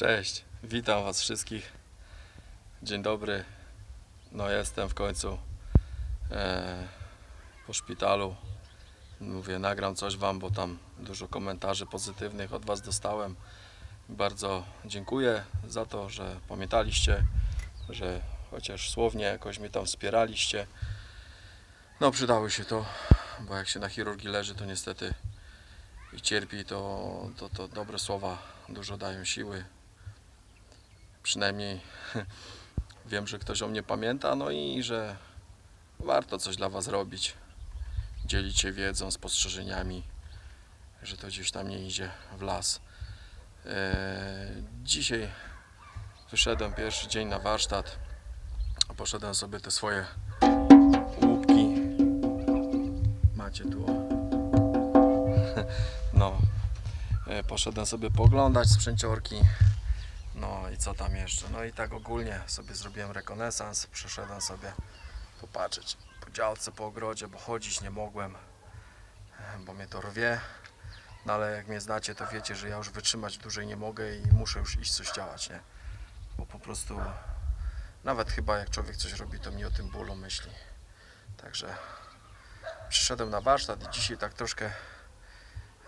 Cześć, witam Was wszystkich. Dzień dobry. No jestem w końcu e, po szpitalu. Mówię, nagram coś Wam, bo tam dużo komentarzy pozytywnych od Was dostałem. Bardzo dziękuję za to, że pamiętaliście, że chociaż słownie jakoś mnie tam wspieraliście. No przydało się to, bo jak się na chirurgii leży, to niestety i cierpi, to, to, to dobre słowa dużo dają siły. Przynajmniej wiem, że ktoś o mnie pamięta, no i że warto coś dla Was robić. Dzielić się wiedzą, spostrzeżeniami, że to gdzieś tam nie idzie w las. Eee, dzisiaj wyszedłem pierwszy dzień na warsztat. Poszedłem sobie te swoje łupki. Macie tu. No, E, poszedłem sobie poglądać sprzęciorki. No i co tam jeszcze? No i tak ogólnie sobie zrobiłem rekonesans, przeszedłem sobie popatrzeć po działce, po ogrodzie, bo chodzić nie mogłem, bo mnie to rwie. No ale jak mnie znacie, to wiecie, że ja już wytrzymać dłużej nie mogę i muszę już iść coś działać, nie? Bo po prostu nawet chyba jak człowiek coś robi, to mi o tym bólu myśli. Także przyszedłem na warsztat i dzisiaj tak troszkę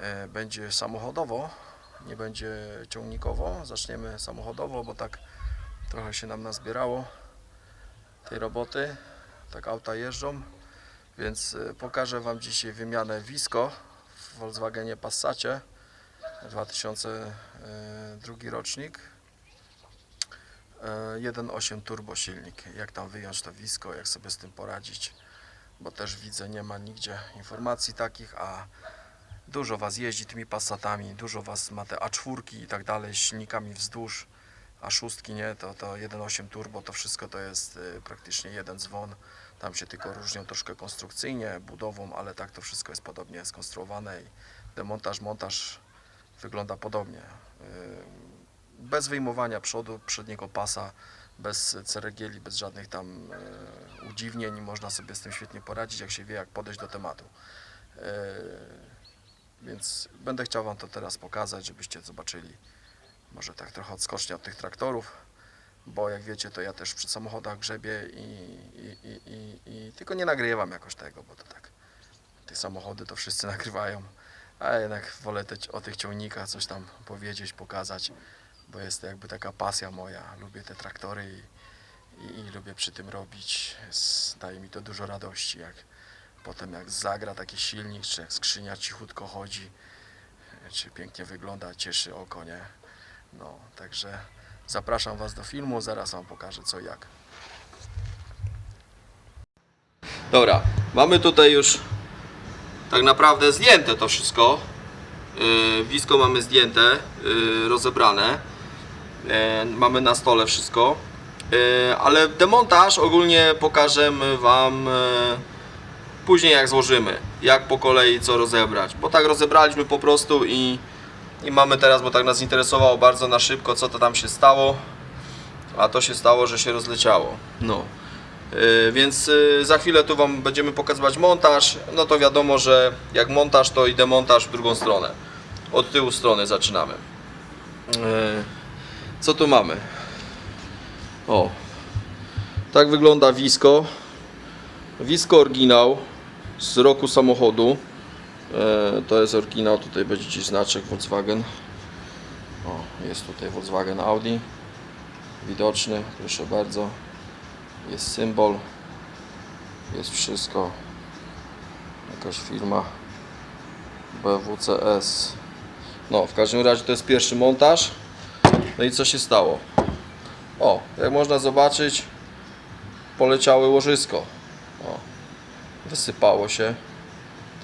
e, będzie samochodowo, nie będzie ciągnikowo. Zaczniemy samochodowo, bo tak trochę się nam nazbierało tej roboty. Tak auta jeżdżą, więc e, pokażę Wam dzisiaj wymianę Visco w Volkswagenie Passacie 2002 rocznik. E, 1.8 turbo silnik. Jak tam wyjąć to Visco, jak sobie z tym poradzić, bo też widzę nie ma nigdzie informacji takich, a Dużo Was jeździ tymi Passatami, dużo Was ma te A4 i tak dalej, silnikami wzdłuż, A6 nie, to, to 1.8 turbo, to wszystko to jest y, praktycznie jeden dzwon. Tam się tylko różnią troszkę konstrukcyjnie, budową, ale tak to wszystko jest podobnie skonstruowane i demontaż, montaż wygląda podobnie. Y, Bez wyjmowania przodu, przedniego pasa, bez ceregieli, bez żadnych tam y, udziwnień, można sobie z tym świetnie poradzić, jak się wie, jak podejść do tematu. Więc będę chciał Wam to teraz pokazać, żebyście zobaczyli. Może tak trochę odskocznie od tych traktorów, bo jak wiecie, to ja też przy samochodach grzebię i, i, i, i, i tylko nie nagrywam jakoś tego, bo to tak. Te samochody to wszyscy nagrywają, a jednak wolę te, o tych ciągnikach coś tam powiedzieć, pokazać, bo jest to jakby taka pasja moja. Lubię te traktory i, i, i lubię przy tym robić. Daje mi to dużo radości, jak Potem jak zagra taki silnik, czy jak skrzynia cichutko chodzi, czy pięknie wygląda, cieszy oko, nie? No, także zapraszam Was do filmu, zaraz Wam pokażę co i jak. Dobra, mamy tutaj już tak naprawdę zdjęte to wszystko. Yy, Wisko mamy zdjęte, yy, rozebrane. Yy, mamy na stole wszystko. Ale demontaż ogólnie pokażę Wam później jak złożymy, jak po kolei co rozebrać, bo tak rozebraliśmy po prostu i, i mamy teraz, bo tak nas interesowało bardzo na szybko, co to tam się stało, a to się stało, że się rozleciało. No. Yy, więc yy, za chwilę tu Wam będziemy pokazywać montaż, no to wiadomo, że jak montaż to i demontaż w drugą stronę. Od tyłu strony zaczynamy. Yy, co tu mamy? O, tak wygląda wisko. Wisko oryginał z roku samochodu. E, to jest oryginał, tutaj będzie znaczek Volkswagen. O, jest tutaj Volkswagen Audi. Widoczny, proszę bardzo. Jest symbol. Jest wszystko. Jakaś firma BWCS. No, w każdym razie to jest pierwszy montaż. No i co się stało? O, jak można zobaczyć, poleciały łożysko. O, wysypało się.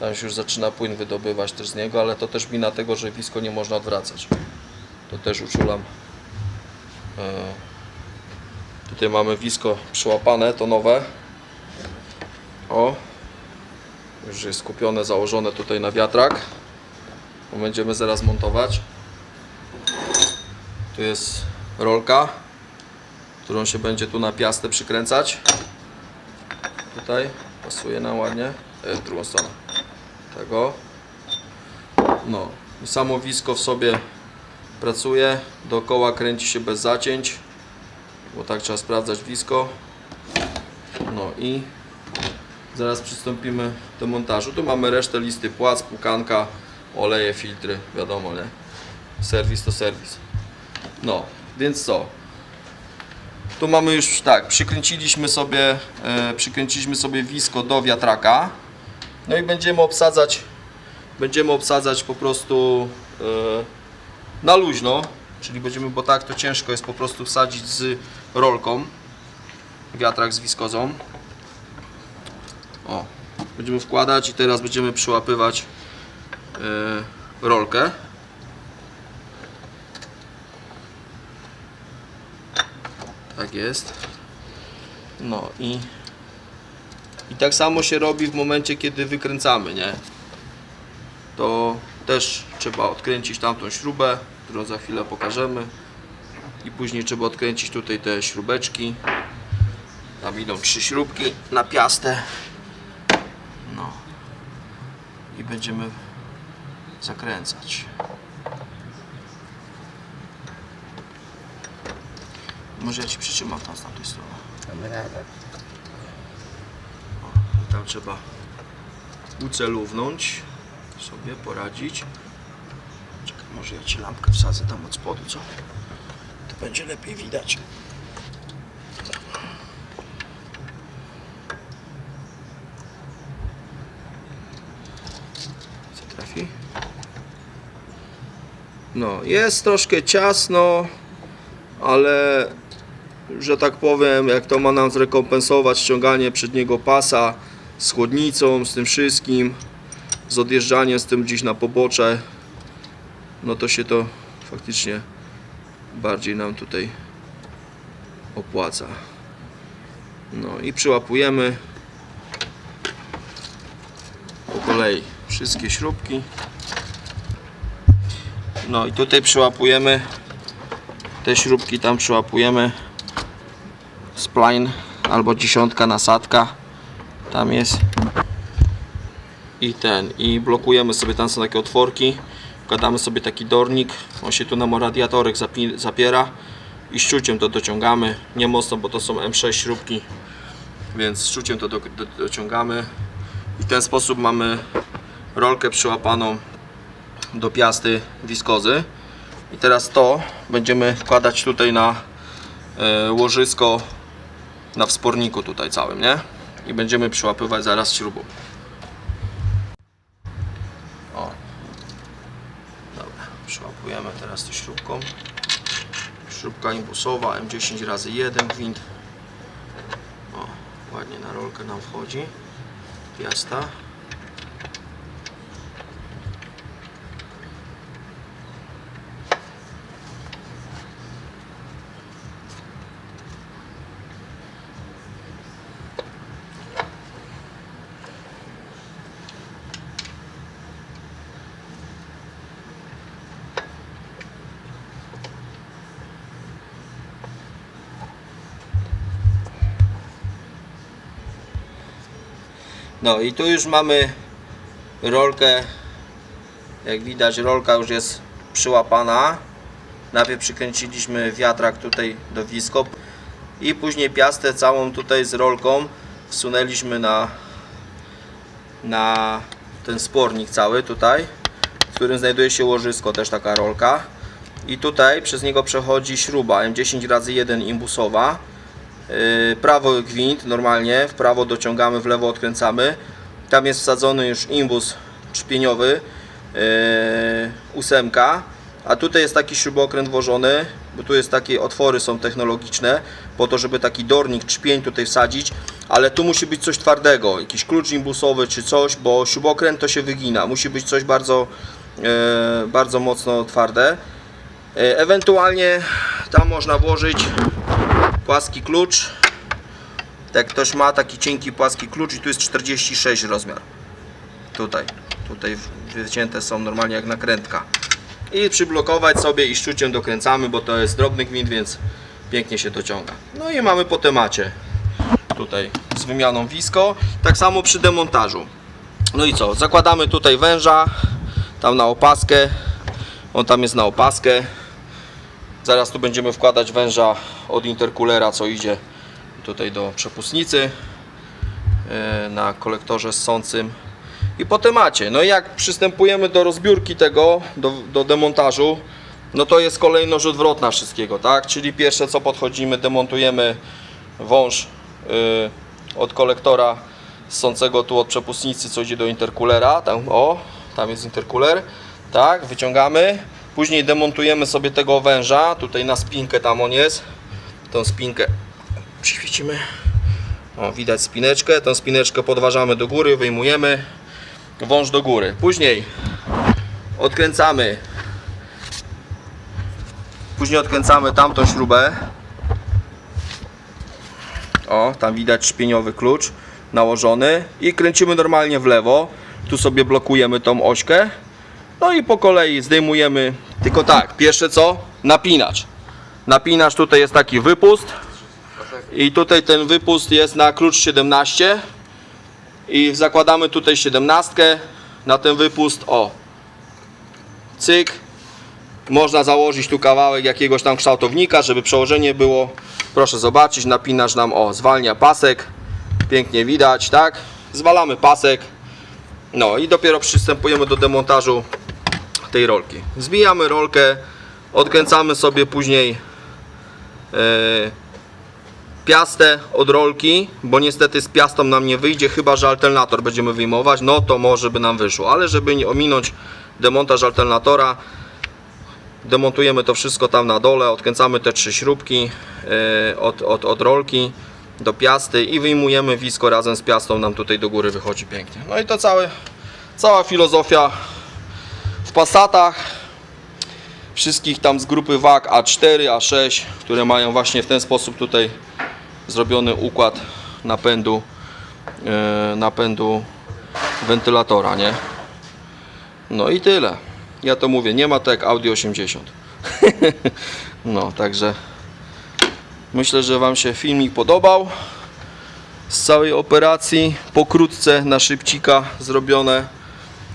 Tam się już zaczyna płyn wydobywać też z niego, ale to też wina tego, że wisko nie można odwracać. To też uczulam. E, tutaj mamy wisko przyłapane, to nowe. O, już jest kupione, założone tutaj na wiatrak. Bo Będziemy zaraz montować. Tu jest rolka, którą się będzie tu na piastę przykręcać tutaj pasuje nam ładnie e, w drugą stronę tego no i samo wisko w sobie pracuje, dookoła kręci się bez zacięć, bo tak trzeba sprawdzać blisko. No i zaraz przystąpimy do montażu. Tu mamy resztę listy płac, płukanka, oleje, filtry, wiadomo, nie? Serwis to serwis. No, więc co? Tu mamy już tak, przykręciliśmy sobie, e, przykręciliśmy sobie wisko do wiatraka. No i będziemy obsadzać, będziemy obsadzać po prostu e, na luźno, czyli będziemy, bo tak to ciężko jest po prostu wsadzić z rolką, wiatrak z wiskozą. O, będziemy wkładać i teraz będziemy przyłapywać e, rolkę. Tak jest. No i i tak samo się robi w momencie, kiedy wykręcamy, nie? To też trzeba odkręcić tamtą śrubę, którą za chwilę pokażemy. I później trzeba odkręcić tutaj te śrubeczki. Tam idą trzy śrubki na piastę. No. I będziemy zakręcać. Może ja Ci przytrzymam tam z tamtej strony. Damy radę. Tam trzeba ucelownąć, sobie poradzić. Czekaj, może ja Ci lampkę wsadzę tam od spodu, co? To będzie lepiej widać. Co trafi? No, jest troszkę ciasno, ale że tak powiem, jak to ma nam zrekompensować ściąganie przedniego pasa z chłodnicą, z tym wszystkim, z odjeżdżaniem z tym gdzieś na pobocze, no to się to faktycznie bardziej nam tutaj opłaca. No i przyłapujemy po kolei wszystkie śrubki. No i tutaj przyłapujemy te śrubki tam przyłapujemy spline albo dziesiątka nasadka tam jest i ten. I blokujemy sobie tam są takie otworki. Wkładamy sobie taki dornik. On się tu nam o radiatorek zapi- zapiera i szczuciem to dociągamy. Nie mocno bo to są M6 śrubki więc szczuciem to do, do, dociągamy. I w ten sposób mamy rolkę przyłapaną do piasty wiskozy. I teraz to będziemy wkładać tutaj na e, łożysko na wsporniku tutaj całym, nie? I będziemy przyłapywać zaraz śrubą. O. Dobra, przyłapujemy teraz tą śrubką. Śrubka imbusowa M10 razy 1 gwint. O, ładnie na rolkę nam wchodzi. Piasta. No i tu już mamy rolkę. Jak widać rolka już jest przyłapana. Najpierw przykręciliśmy wiatrak tutaj do wisko i później piastę całą tutaj z rolką wsunęliśmy na na ten spornik cały tutaj, w którym znajduje się łożysko, też taka rolka. I tutaj przez niego przechodzi śruba M10 razy 1 imbusowa. Yy, prawo gwint normalnie, w prawo dociągamy, w lewo odkręcamy. Tam jest wsadzony już imbus trzpieniowy, yy, ósemka, a tutaj jest taki śrubokręt włożony, bo tu jest takie otwory są technologiczne, po to, żeby taki dornik trzpień tutaj wsadzić, ale tu musi być coś twardego, jakiś klucz imbusowy czy coś, bo śrubokręt to się wygina, musi być coś bardzo, yy, bardzo mocno twarde. Ewentualnie tam można włożyć płaski klucz. Jak ktoś ma taki cienki płaski klucz i tu jest 46 rozmiar. Tutaj, tutaj wycięte są normalnie jak nakrętka. I przyblokować sobie i szczuciem dokręcamy, bo to jest drobny gwint, więc pięknie się dociąga. No i mamy po temacie tutaj z wymianą wisko. Tak samo przy demontażu. No i co? Zakładamy tutaj węża, tam na opaskę. On tam jest na opaskę. Zaraz tu będziemy wkładać węża od intercoolera, co idzie tutaj do przepustnicy e, na kolektorze ssącym i po temacie. No i jak przystępujemy do rozbiórki tego, do, do demontażu, no to jest kolejność odwrotna wszystkiego, tak? Czyli pierwsze co podchodzimy, demontujemy wąż y, od kolektora ssącego tu od przepustnicy, co idzie do intercoolera, tam o, tam jest intercooler, tak, wyciągamy, później demontujemy sobie tego węża, tutaj na spinkę tam on jest, tą spinkę przyświecimy, o, widać spineczkę, tą spineczkę podważamy do góry, wyjmujemy, wąż do góry, później odkręcamy Później odkręcamy tamtą śrubę. O, tam widać szpieniowy klucz nałożony i kręcimy normalnie w lewo. Tu sobie blokujemy tą ośkę. No i po kolei zdejmujemy. Tylko tak, pierwsze co? Napinacz. Napinacz tutaj jest taki wypust. I tutaj ten wypust jest na klucz 17. I zakładamy tutaj 17 na ten wypust. O. Cyk. Można założyć tu kawałek jakiegoś tam kształtownika, żeby przełożenie było. Proszę zobaczyć, napinasz nam, o, zwalnia pasek. Pięknie widać, tak? Zwalamy pasek. No i dopiero przystępujemy do demontażu tej rolki. Zbijamy rolkę, odkręcamy sobie później e, piastę od rolki, bo niestety z piastą nam nie wyjdzie, chyba że alternator będziemy wyjmować, no to może by nam wyszło, ale żeby ominąć demontaż alternatora, demontujemy to wszystko tam na dole, odkręcamy te trzy śrubki e, od, od, od rolki do piasty i wyjmujemy wisko razem z piastą nam tutaj do góry wychodzi pięknie. No i to całe, cała filozofia w Passatach wszystkich tam z grupy WAG A4, A6, które mają właśnie w ten sposób tutaj zrobiony układ napędu e, napędu wentylatora, nie? No i tyle. Ja to mówię, nie ma to jak Audi 80. no, także myślę, że Wam się filmik podobał. Z całej operacji, pokrótce, na szybcika zrobione.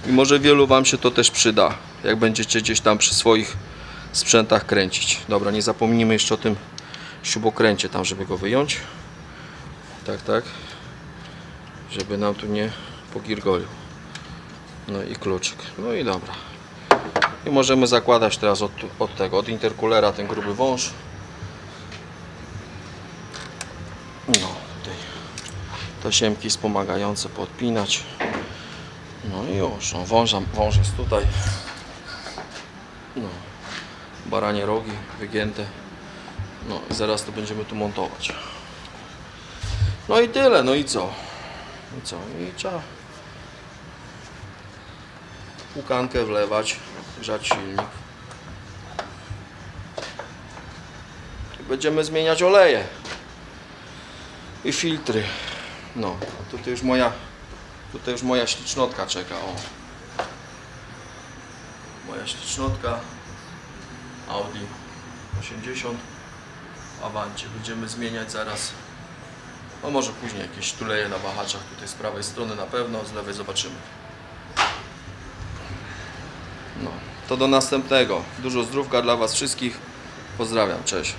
I może wielu Wam się to też przyda, jak będziecie gdzieś tam przy swoich sprzętach kręcić. Dobra, nie zapomnijmy jeszcze o tym śrubokręcie tam, żeby go wyjąć. Tak, tak. Żeby nam tu nie pogirgolił. No i kluczyk. No i dobra. I możemy zakładać teraz od, od tego, od intercoolera ten gruby wąż. No, tutaj tasiemki wspomagające podpinać. I już, no, wąż, wąż jest tutaj. No, baranie rogi wygięte. No i zaraz to będziemy tu montować. No i tyle, no i co? I co? I trzeba płukankę wlewać, grzać silnik. I będziemy zmieniać oleje i filtry. No, tutaj już moja tutaj już moja ślicznotka czeka, o. Moja ślicznotka Audi 80 Avancie. Będziemy zmieniać zaraz no może później jakieś tuleje na wahaczach tutaj z prawej strony na pewno, z lewej zobaczymy. No, to do następnego. Dużo zdrówka dla Was wszystkich. Pozdrawiam, cześć.